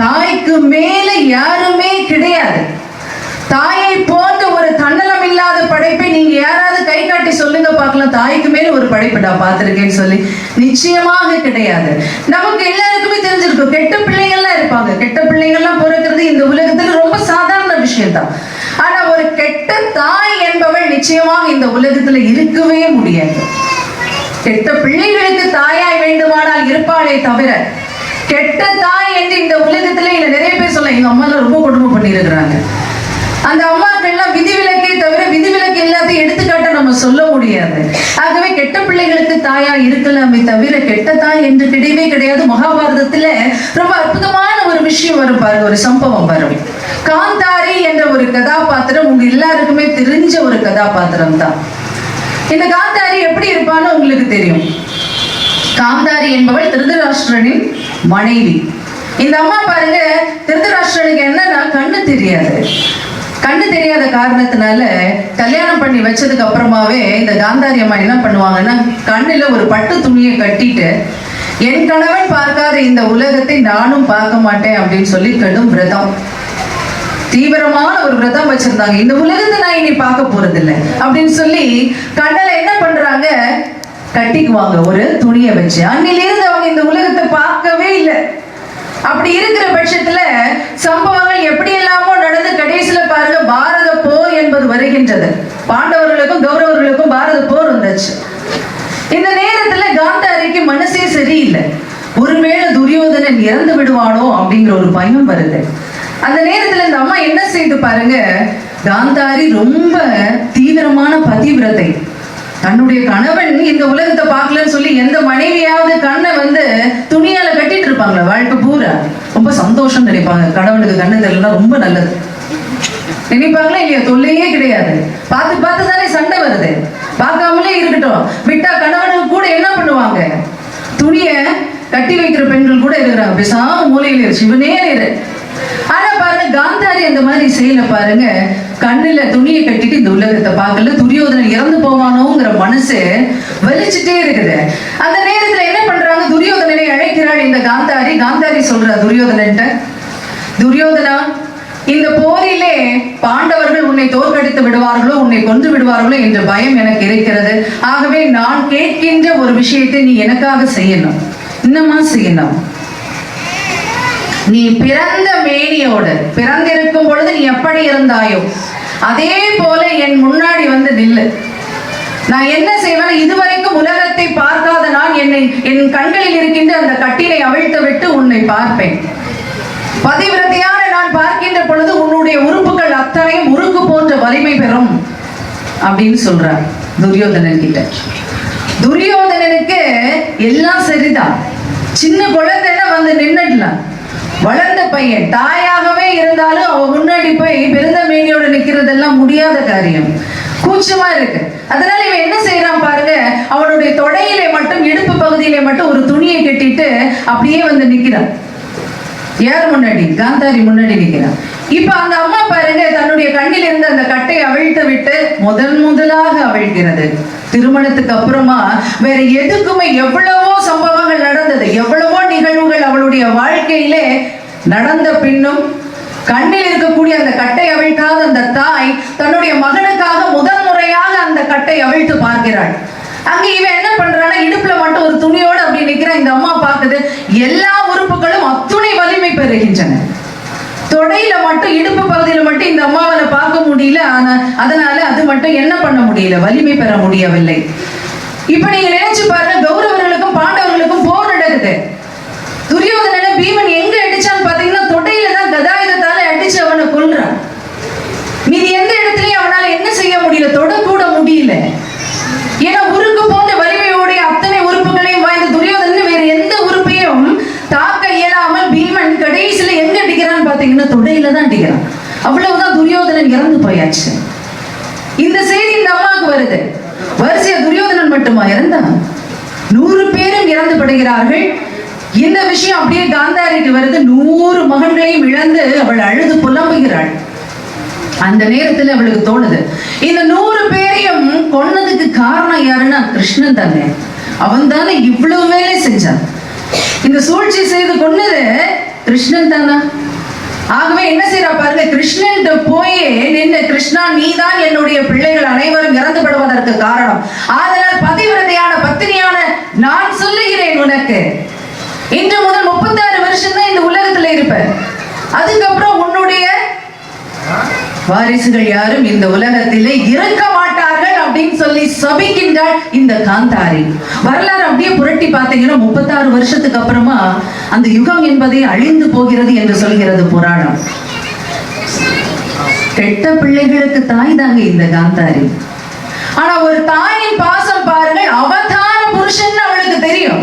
தாய்க்கு மேல யாருமே கிடையாது. தாயை போன்ற ஒரு தன்னலம் இல்லாத படைப்பை நீங்க யாராவது கை காட்டி சொல்லுங்க பார்க்கலாம். தாய்க்கு மேல ஒரு படைப்பு நான் பார்த்திருக்கேன்னு சொல்லி நிச்சயமாக கிடையாது. நமக்கு எல்லாருக்குமே தெரிஞ்சிருக்கும். கெட்ட பிள்ளைங்கள்லாம் இருப்பாங்க. கெட்ட பிள்ளைங்கள்லாம் பிறக்கிறது இந்த உலகத்துல ரொம்ப சாதாரண விஷயம்தான். ஆனா ஒரு கெட்ட தாய் என்பவள் நிச்சயமாக இந்த உலகத்துல இருக்கவே முடியாது. கெட்ட பிள்ளைகளுக்கு தாயாய் வேண்டுமானால் இருப்பாளே தவிர கெட்ட தாய் என்று இந்த உலகத்துல இல்ல. நிறைய பேர் சொல்ல எங்க அம்மா எல்லாம் ரொம்ப கொடுமை பண்ணியிருக்கிறாங்க அந்த அம்மாக்கள்லாம் விதிவிலக்கே தவிர விதிவிலக்கு எல்லாத்தையும் எடுத்துக்காட்ட நம்ம சொல்ல முடியாது. ஆகவே கெட்ட பிள்ளைகளுக்கு தாயா இருக்கலாமே தவிர கெட்ட தாய் என்று கிடையவே கிடையாது. மகாபாரதத்துல ரொம்ப அற்புதமான ஒரு விஷயம் வரும் பாருங்க ஒரு சம்பவம் வரும். காந்தாரி என்ற ஒரு கதாபாத்திரம் உங்க எல்லாருக்குமே தெரிஞ்ச ஒரு கதாபாத்திரம் தான். இந்த காந்தாரி எப்படி இருப்பான்னு உங்களுக்கு தெரியும். காந்தாரி என்பவள் திருதராஷ்டிரனின் மனைவி. இந்த அம்மா பாருங்க திருதராஷ்டிரனுக்கு என்னன்னா கண்ணு தெரியாது. கண்ணு தெரியாத காரணத்தினால கல்யாணம் பண்ணி வச்சதுக்கு அப்புறமாவே இந்த காந்தாரி அம்மா என்ன பண்ணுவாங்கன்னா கண்ணுல ஒரு பட்டு துணியை கட்டிட்டு என் கணவன் பார்க்காத இந்த உலகத்தை நானும் பார்க்க மாட்டேன் அப்படின்னு சொல்லி கடும் விரதம். தீவிரமான ஒரு விரதம் வச்சிருந்தாங்க. இந்த உலகத்தை நான் இனி பார்க்க போறது அப்படின்னு சொல்லி கண்ணல என்ன பண்றாங்க கட்டிக்குவாங்க. ஒரு துணியை வச்சு. அன்னிலிருந்து அவங்க இந்த உலகத்தை பார்க்கவே இல்லை. அப்படி இருக்கிற பட்சத்துல சம்பவங்கள் எப்படி எல்லாமோ நடந்து கடைசியில பாருங்க பாரத போர் என்பது வருகின்றது. பாண்டவர்களுக்கும் கௌரவர்களுக்கும் பாரத போர் வந்துச்சு. இந்த நேரத்துல காந்தாரிக்கு மனசே சரியில்லை. ஒருவேளை துரியோதனன் இறந்து விடுவானோ அப்படிங்கிற ஒரு பயம் வருது. அந்த நேரத்துல இந்த அம்மா என்ன செய்து பாருங்க காந்தாரி ரொம்ப தீவிரமான பதிவிரதை தன்னுடைய கணவன் இந்த உலகத்தை பார்க்கலன்னு சொல்லி எந்த மனைவியாவது கண்ணை வந்து துணியால கட்டிட்டு இருப்பாங்களா வாழ்க்கை பூரா. ரொம்ப சந்தோஷம் நினைப்பாங்க. கணவனுக்கு கண்ணு தெரியலன்னா ரொம்ப நல்லது. நினைப்பாங்களா இல்லையா? தொல்லையே கிடையாது. பார்த்து பார்த்து தானே சண்டை வருது. பார்க்காமலே இருக்கட்டும். விட்டா கணவனுக்கு கூட என்ன பண்ணுவாங்க? துணிய கட்டி வைக்கிற பெண்கள் கூட இருக்கிறாங்க. பேசாம மூலையில சிவனே இரு. ஆனா பாருங்க காந்தாரி அந்த மாதிரி செய்யல பாருங்க. கண்ணுல துணியை கட்டிட்டு இந்த உள்ள பார்க்கல துரியோதனன் இறந்து போவானோங்கிற மனசு வலிச்சுட்டே இருக்குது. அந்த நேரத்துல என்ன பண்றாங்க? துரியோதனனை அழைக்கிறாள் இந்த காந்தாரி. காந்தாரி சொல்ற துரியோதனன்ட்ட துரியோதனா இந்த போரிலே பாண்டவர்கள் உன்னை தோற்கடித்து விடுவார்களோ உன்னை கொன்று விடுவார்களோ என்ற பயம் எனக்கு இருக்கிறது. ஆகவே நான் கேட்கின்ற ஒரு விஷயத்தை நீ எனக்காக செய்யணும். இன்னமா செய்யணும். நீ பிறந்த மேனியோடு பிறந்திருக்கும் பொழுது நீ எப்படி இருந்தாயோ அதே போல என் முன்னாடி வந்து நில்லு. நான் என்ன செய்வேன் இதுவரைக்கும் உலகத்தை பார்க்காத நான் என்னை என் கண்களில் இருக்கின்ற அந்த கட்டிலை அவிழ்த்து விட்டு உன்னை பார்ப்பேன். பதிவிரதையான நான் பார்க்கின்ற பொழுது உன்னுடைய உறுப்புகள் அத்தனையும் உருக்கு போன்ற வலிமை பெறும் அப்படின்னு சொல்றார் துரியோதனன் கிட்ட. துரியோதனனுக்கு எல்லாம் சரிதான். சின்ன குழந்தைன்னா வந்து நின்னுடலாம் வளர்ந்த பையன் தாயாகவே இருந்தாலும் அவன் முன்னாடி போய் பிறந்த மேனியோட நிக்கிறதெல்லாம் முடியாத காரியம். கூச்சமா இருக்கு. அதனால இவன் என்ன செய்யறான் பாருங்க அவனுடைய தொடையிலே மட்டும் இடுப்பு பகுதியிலே மட்டும் ஒரு துணியை கட்டிட்டு அப்படியே வந்து நிக்கிறான். யார் முன்னாடி? காந்தாரி முன்னாடி நிக்கிறான். இப்ப அந்த அம்மா பாருங்க தன்னுடைய கண்ணில் இருந்த அந்த கட்டை அவிழ்த்து விட்டு முதல் முதலாக அவிழ்கிறது. திருமணத்துக்கு அப்புறமா வேற எதுக்குமே எவ்வளவோ சம்பவங்கள் நடந்தது எவ்வளவோ நிகழ்வுகள் அவளுடைய வாழ்க்கையிலே நடந்த பின்னும் கண்ணில் இருக்கக்கூடிய அந்த கட்டை அவிழ்க்காத அந்த தாய் தன்னுடைய மகனுக்காக முதல் அந்த கட்டை அவிழ்த்து பார்க்கிறாள். அங்க இவன் என்ன பண்றானா இடுப்புல மட்டும் ஒரு துணியோடு அப்படி நிக்கிற இந்த அம்மா பார்க்குது எல்லா உறுப்புகளும் அத்துணை வலிமை பெறுகின்றன. தொடையில மட்டும் இடுப்பு பகுதியில மட்டும் இந்த அம்மாவில பார்க்க முடியல ஆனா அதனால அது மட்டும் என்ன பண்ண முடியல? வலிமை பெற முடியவில்லை. இப்ப நீங்க நினைச்சு பாருங்க கௌரவர்களுக்கும் பாண்டவர்களுக்கும் போர் நடக்குது. துரியோதனன பீமன் எங்க அடிச்சான்னு பாத்தீங்கன்னா தொடையில தான் கதாயுதத்தால அடிச்சு அவனை கொல்றான் மீதி எந்த இடத்துலயும் அவனால என்ன செய்ய முடியல இல்லை ஏன்னா உருக்கு போன்ற வலிமையோடைய அத்தனை உறுப்புகளையும் வாய்ந்த துரியோதனன் வேற எந்த உறுப்பையும் தாக்க இயலாமல் பீமன் கடைசியில எங்க அடிக்கிறான்னு பாத்தீங்கன்னா தொடையில தான் அடிக்கிறான். அவ்வளவுதான் துரியோதனன் இறந்து போயாச்சு. இந்த செய்தி இந்த அம்மாவுக்கு வருது. வரிசையா துரியோதனன் மட்டுமா இறந்தான் நூறு பேரும் இறந்து படுகிறார்கள். இந்த விஷயம் அப்படியே காந்தாரிக்கு வருது. நூறு மகன்களையும் இழந்து அவள் அழுது புலம்புகிறாள். அந்த நேரத்துல அவளுக்கு தோணுது. இந்த நூறு பேரையும் கொன்னதுக்கு காரணம் யாருன்னா கிருஷ்ணன் தானே. அவன் தானே இவ்வளவு வேலை செஞ்சான். இந்த சூழ்ச்சி செய்து கொன்னது கிருஷ்ணன் தானா? ஆகவே என்ன செய்யறா பாருங்க கிருஷ்ணன் போய் நின்று கிருஷ்ணா நீதான் என்னுடைய பிள்ளைகள் அனைவரும் இறந்து படுவதற்கு காரணம். ஆதலால் பதிவிரதையான பத்தினியான நான் சொல்லுகிறேன் உனக்கு. இன்று முதல் முப்பத்தாறு வருஷம் தான் இந்த உலகத்துல இருப்ப அதுக்கப்புறம் உன்னுடைய வாரிசுகள் யாரும் இந்த உலகத்திலே இருக்க மாட்டார்கள் அப்படின்னு சொல்லி சபிக்கின்றாள் இந்த காந்தாரி. வரலாறு அப்படியே புரட்டி பார்த்தீங்கன்னா முப்பத்தாறு வருஷத்துக்கு அப்புறமா அந்த யுகம் என்பதே அழிந்து போகிறது என்று சொல்கிறது புராணம். கெட்ட பிள்ளைகளுக்கு தாய் தாங்க இந்த காந்தாரி. ஆனா ஒரு தாயின் பாசம் பாருங்கள் அவதார புருஷன் அவளுக்கு தெரியும்.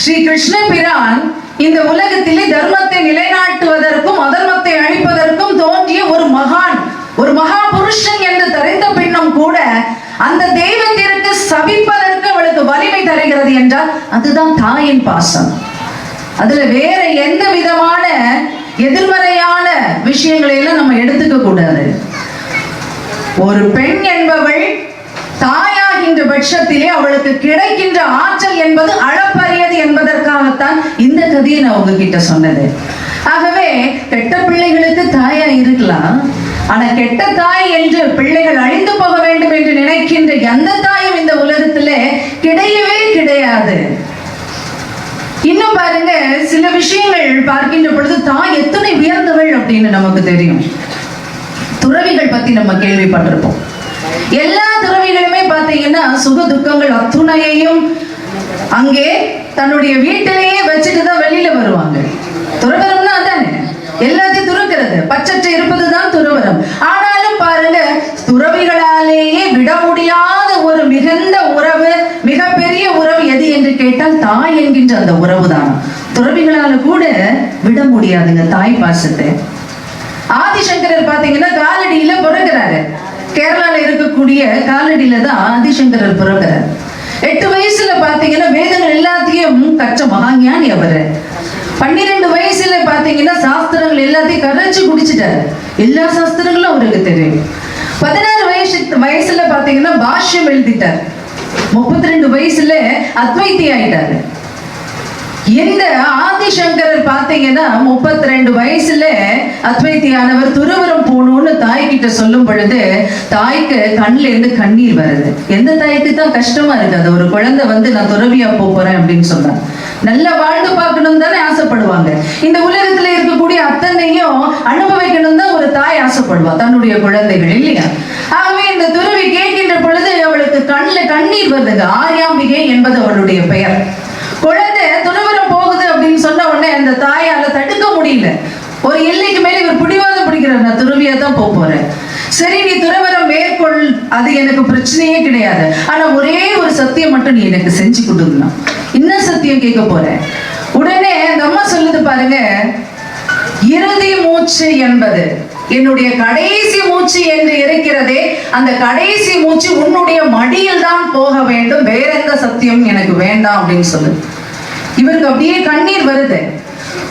ஸ்ரீ கிருஷ்ண பிரான் இந்த உலகத்திலே தர்மத்தை நிலைநாட்டுவதற்கும் அதர்மத்தை அழிப்பதற்கும் தோன்றிய ஒரு மகான் ஒரு மகா புருஷன் என்று தெரிந்த பின்னும் கூட அந்த தெய்வத்திற்கு சபிப்பதற்கு அவளுக்கு வலிமை தருகிறது என்றால் அதுதான் தாயின் பாசம். அதுல வேற எந்த விதமான எதிர்மறையான விஷயங்களை எல்லாம் நம்ம எடுத்துக்க கூடாது. ஒரு பெண் என்பவள் தாயாகின்ற பட்சத்திலே அவளுக்கு கிடைக்கின்ற ஆற்றல் என்பது அளப்பரியது என்பதற்காகத்தான் இந்த கதையை நான் உங்ககிட்ட சொன்னது. ஆகவே கெட்ட பிள்ளைகளுக்கு தாயா இருக்கலாம். ஆனா கெட்ட தாய் என்று பிள்ளைகள் அழிந்து போக வேண்டும் என்று நினைக்கின்ற எந்த தாயும் இந்த உலகத்துல கிடையவே கிடையாது. இன்னும் பாருங்க சில விஷயங்கள் பார்க்கின்ற பொழுது தாய் எத்தனை உயர்ந்தவள் அப்படின்னு நமக்கு தெரியும். துறவிகள் பத்தி நம்ம கேள்விப்பட்டிருப்போம். எல்லா துறவிகளுமே பார்த்தீங்கன்னா சுக துக்கங்கள் அத்துணையையும் அங்கே தன்னுடைய வீட்டிலேயே வச்சுட்டு தான் வெளியில வருவாங்க. துறவரம்னா அதானே? எல்லாத்தையும் துறக்கிறது. பச்சற்ற இருப்பதுதான் துறவரம். ஆனாலும் பாருங்க துறவிகளாலேயே விட முடியாத ஒரு மிகுந்த உறவு மிகப்பெரிய உறவு எது என்று கேட்டால் தாய் என்கின்ற அந்த உறவு தான் துறவிகளால கூட விட முடியாதுங்க தாய் பாசத்தை. ஆதிசங்கரர் பாத்தீங்கன்னா காலடியில பிறகுறாரு கேரளால இருக்கக்கூடிய காலடியில தான் ஆதிசங்கரர் பிறகுறாரு எட்டு வயசுல பாத்தீங்கன்னா வேதங்கள் எல்லாத்தையும் கற்ற மகாஞானி அவரு. பன்னிரெண்டு வயசுல பாத்தீங்கன்னா சாஸ்திரங்கள் எல்லாத்தையும் கரைச்சு குடிச்சிட்டாரு. எல்லா சாஸ்திரங்களும் அவருக்கு தெரியும். பதினாறு வயசு வயசுல பாத்தீங்கன்னா பாஷ்யம் எழுதிட்டார். முப்பத்தி ரெண்டு வயசுல அத்வைத்தி ஆயிட்டாரு. இந்த ஆதிசங்கரர் பார்த்தீங்கன்னா முப்பத்தி ரெண்டு வயசுல அத்வைத்தியானவர் துருவரம் போகணும்னு தாய்கிட்ட சொல்லும் பொழுது தாய்க்கு கண்ணுல இருந்து கண்ணீர் வருது. எந்த தாய்க்கு தான் கஷ்டமா இருக்கு? அது ஒரு குழந்தை வந்து நான் துறவியா போறேன் அப்படின்னு சொன்னா நல்லா வாழ்ந்து பார்க்கணும் தானே ஆசைப்படுவாங்க. இந்த உலகத்துல இருக்கக்கூடிய அத்தனையும் அனுபவிக்கணும் தான் ஒரு தாய் ஆசைப்படுவா தன்னுடைய குழந்தைகள் இல்லையா? ஆகவே இந்த துறவி கேட்கின்ற பொழுது அவளுக்கு கண்ணுல கண்ணீர் வருதுங்க. ஆர்யாம்பிகை என்பது அவளுடைய பெயர். குழந்தை துறவரம் போகுது அப்படின்னு சொன்ன உடனே அந்த தாயால தடுக்க முடியல. ஒரு எல்லைக்கு மேல இவர் பிடிவாதம் பிடிக்கிறார் நான் துறவியா தான் போக போறேன். சரி நீ துறவரம் மேற்கொள் அது எனக்கு பிரச்சனையே கிடையாது. ஆனா ஒரே ஒரு சத்தியம் மட்டும் நீ எனக்கு செஞ்சு கொடுக்கணும். என்ன சத்தியம் கேட்க போறேன்? உடனே அந்த அம்மா சொல்லுது பாருங்க இறுதி மூச்சு என்பது என்னுடைய கடைசி மூச்சு என்று இருக்கிறதே அந்த கடைசி மூச்சு உன்னுடைய மடியில் தான் போக வேண்டும். வேற எந்த சத்தியம் எனக்கு வேண்டாம் அப்படின்னு சொல்லு இவருக்கு அப்படியே கண்ணீர் வருது.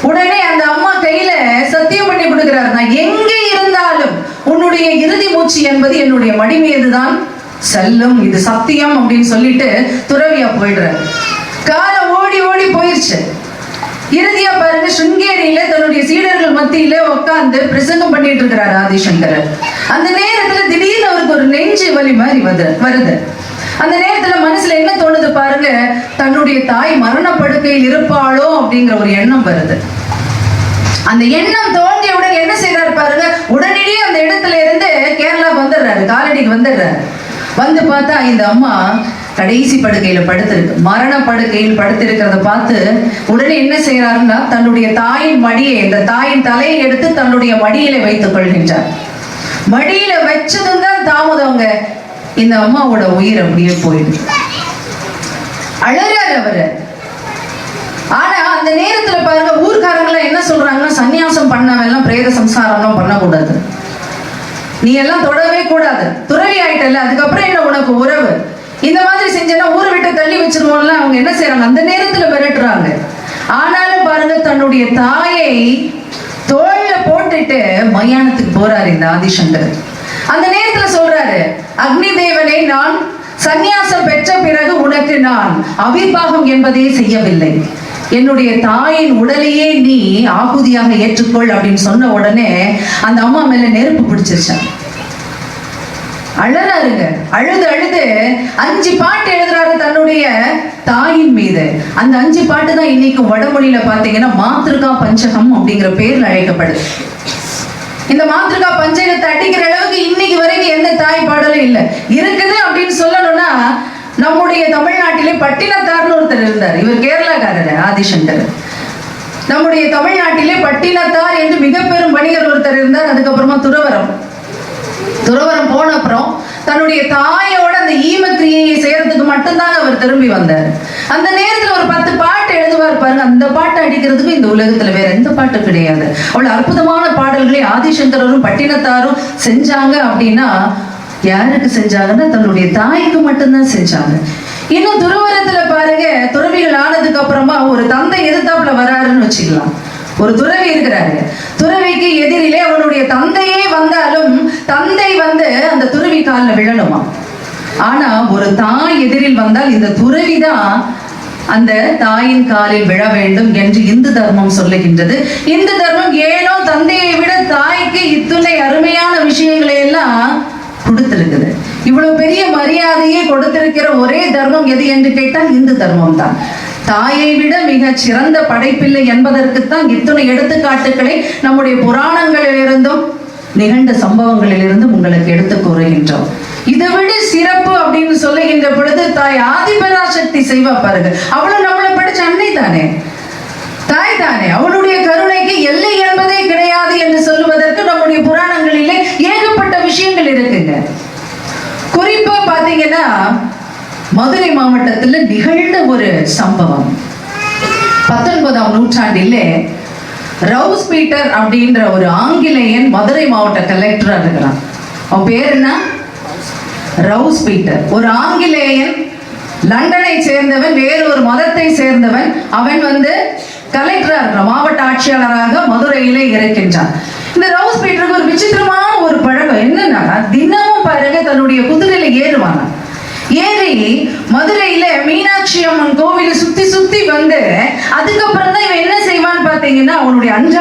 உடனே அந்த அம்மா கையில சத்தியம் பண்ணி கொடுக்கிறார். நான் எங்கே இருந்தாலும் உன்னுடைய இறுதி மூச்சு என்பது என்னுடைய மடி மீதுதான் செல்லும் இது சத்தியம் அப்படின்னு சொல்லிட்டு துறவியா போயிடுறாரு. காலம் ஓடி ஓடி போயிருச்சு. இறுதியா பாருங்க சுங்கேரியில தன்னுடைய சீடர்கள் மத்தியில உட்கார்ந்து பிரசங்கம் பண்ணிட்டு இருக்கிறார் ஆதிசங்கரர். அந்த நேரத்துல திடீர்னு அவருக்கு ஒரு நெஞ்சு வலி மாதிரி வருது வருது. அந்த நேரத்துல மனசுல என்ன தோணுது பாருங்க? தன்னுடைய தாய் மரணப்படுக்கையில் இருப்பாளோ அப்படிங்கிற ஒரு எண்ணம் வருது. அந்த எண்ணம் தோன்றியவுடன் என்ன செய்யறாரு பாருங்க? உடனடியே அந்த இடத்துல இருந்து கேரளா வந்துடுறாரு காலடிக்கு வந்துடுறாரு. வந்து பார்த்தா இந்த அம்மா கடைசி படுக்கையில படுத்திருக்கு. மரண படுக்கையில் படுத்திருக்கிறத பார்த்து உடனே என்ன செய்யறாருன்னா தன்னுடைய தாயின் மடியை இந்த தாயின் தலையை எடுத்து தன்னுடைய மடியில வைத்துக் கொள்கின்றார். மடியில வச்சதும் தான் தாமதவங்க இந்த அம்மாவோட உயிர் அப்படியே போயிடுது அழறாரு அவரு. ஆனா அந்த நேரத்துல பாருங்க ஊர்க்காரங்க என்ன சொல்றாங்கன்னா சந்நியாசம் பண்ணவெல்லாம் பிரேத சம்சாரம்லாம் பண்ணக்கூடாது. நீ எல்லாம் தொடவே கூடாது. துறவி ஆயிட்டல அதுக்கப்புறம் என்ன உனக்கு உறவு? இந்த மாதிரி செஞ்சேன்னா ஊரை விட்டு தள்ளி வச்சிருவோம்ல அவங்க என்ன செய்யறாங்க அந்த நேரத்துல விரட்டுறாங்க. ஆனாலும் பாருங்க தன்னுடைய தாயை தோல்ல போட்டுட்டு மயானத்துக்கு போறாரு இந்த ஆதிசங்கர். அந்த நேரத்துல சொல்றாரு அக்னி தேவனை நான் சந்நியாசம் பெற்ற பிறகு உனக்கு நான் அவிர்வாகம் என்பதே செய்யவில்லை. என்னுடைய தாயின் உடலையே நீ ஆகுதியாக ஏற்றுக்கொள் அப்படின்னு சொன்ன உடனே அந்த அம்மா மேல நெருப்பு பிடிச்சிருச்சான் அழறாருங்க அழுது அழுது அஞ்சு பாட்டு எழுதுறாரு தன்னுடைய தாயின் மீது. அந்த அஞ்சு பாட்டு தான் இன்னைக்கு வடமொழியில பாத்தீங்கன்னா மாத்திருக்கா பஞ்சகம் அப்படிங்கிற பேர்ல அழைக்கப்படுது. இந்த மாத்திருக்கா பஞ்சகத்தை அடிக்கிற அளவுக்கு இன்னைக்கு வரைக்கும் எந்த தாய் பாடலும் இல்லை. இருக்குது அப்படின்னு சொல்லணும்னா நம்முடைய தமிழ்நாட்டிலே பட்டினத்தார்னு ஒருத்தர் இருந்தார். இவர் கேரளாக்காரர் ஆதிசங்கர். நம்முடைய தமிழ்நாட்டிலே பட்டினத்தார் என்று மிக பெரும் வணிகர் ஒருத்தர் இருந்தார். அதுக்கப்புறமா துறவரம். துறவரம் போன அப்புறம் தன்னுடைய தாயோட அந்த ஈமக்கிரியையை செய்யறதுக்கு மட்டும்தான் அவர் திரும்பி வந்தார். அந்த நேரத்துல ஒரு பத்து பாட்டு எழுதுவார் பாருங்க. அந்த பாட்டு அடிக்கிறதுக்கு இந்த உலகத்துல வேற எந்த பாட்டு கிடையாது. அவ்வளவு அற்புதமான பாடல்களை ஆதிசங்கரரும் பட்டினத்தாரும் செஞ்சாங்க அப்படின்னா யாருக்கு செஞ்சாங்கன்னா தன்னுடைய தாய்க்கு மட்டும்தான் செஞ்சாங்க. இன்னும் துறவரத்துல பாருங்க துறவிகள் ஆனதுக்கு அப்புறமா ஒரு தந்தை எதிர்த்தாப்புல வராருன்னு வச்சுக்கலாம். ஒரு துறவி இருக்கிறாரு. துறவிக்கு எதிரிலே அவனுடைய தந்தையே வந்தாலும் தந்தை வந்து அந்த துறவி காலில் விழணுமா? ஆனா ஒரு தாய் எதிரில் வந்தால் இந்த துறவிதான் அந்த தாயின் காலில் விழ வேண்டும் என்று இந்து தர்மம் சொல்லுகின்றது. இந்து தர்மம் ஏனோ தந்தையை விட தாய்க்கு இத்துணை அருமையான விஷயங்களை எல்லாம் கொடுத்திருக்குது. இவ்வளவு பெரிய மரியாதையை கொடுத்திருக்கிற ஒரே தர்மம் எது என்று கேட்டால் இந்து தர்மம் தான். தாயை விட மிக சிறந்த படைப்பில்லை என்பதற்குத்தான் இத்துணை எடுத்துக்காட்டுகளை நம்முடைய புராணங்களிலிருந்தும் நிகழ்ந்த சம்பவங்களிலிருந்தும் உங்களுக்கு எடுத்து கூறுகின்றோம். இதை விட சிறப்பு அப்படின்னு சொல்லுகின்ற பொழுது தாய் ஆதிபராசக்தி செய்வா பாருங்க. அவளும் நம்மளை படிச்ச அன்னை தானே. தாய் தானே. அவளுடைய கருணைக்கு எல்லை என்பதே கிடையாது என்று சொல்லுவதற்கு நம்முடைய புராணங்களிலே ஏகப்பட்ட விஷயங்கள் இருக்குங்க. குறிப்பா பாத்தீங்கன்னா மதுரை மாவட்டத்துல நிகழ்ந்த ஒரு சம்பவம். பத்தொன்பதாம் நூற்றாண்டிலே ரவுஸ் பீட்டர் அப்படின்ற ஒரு ஆங்கிலேயன் மதுரை மாவட்ட கலெக்டரா இருக்கிறான். அவன் பேர் என்ன? Rouse Peter. ஒரு ஆங்கிலேயன் லண்டனை சேர்ந்தவன் வேறு ஒரு மதத்தை சேர்ந்தவன் அவன் வந்து கலெக்டரா இருக்கிறான் மாவட்ட ஆட்சியாளராக மதுரையிலே இருக்கின்றான். இந்த ரவுஸ் பீட்டருக்கு ஒரு விசித்திரமான ஒரு பழக்கம் என்னன்னா தினமும் பிறகு தன்னுடைய குதிரையில ஏறுவாங்க. ஏறி மதுரையில மீனாட்சி அம்மன் கோவிலை சுத்தி சுத்தி வந்து அதுக்கப்புறம் தான் இவன் என்ன செய்வான்னு பாத்தீங்கன்னா அவனுடைய அஞ்சா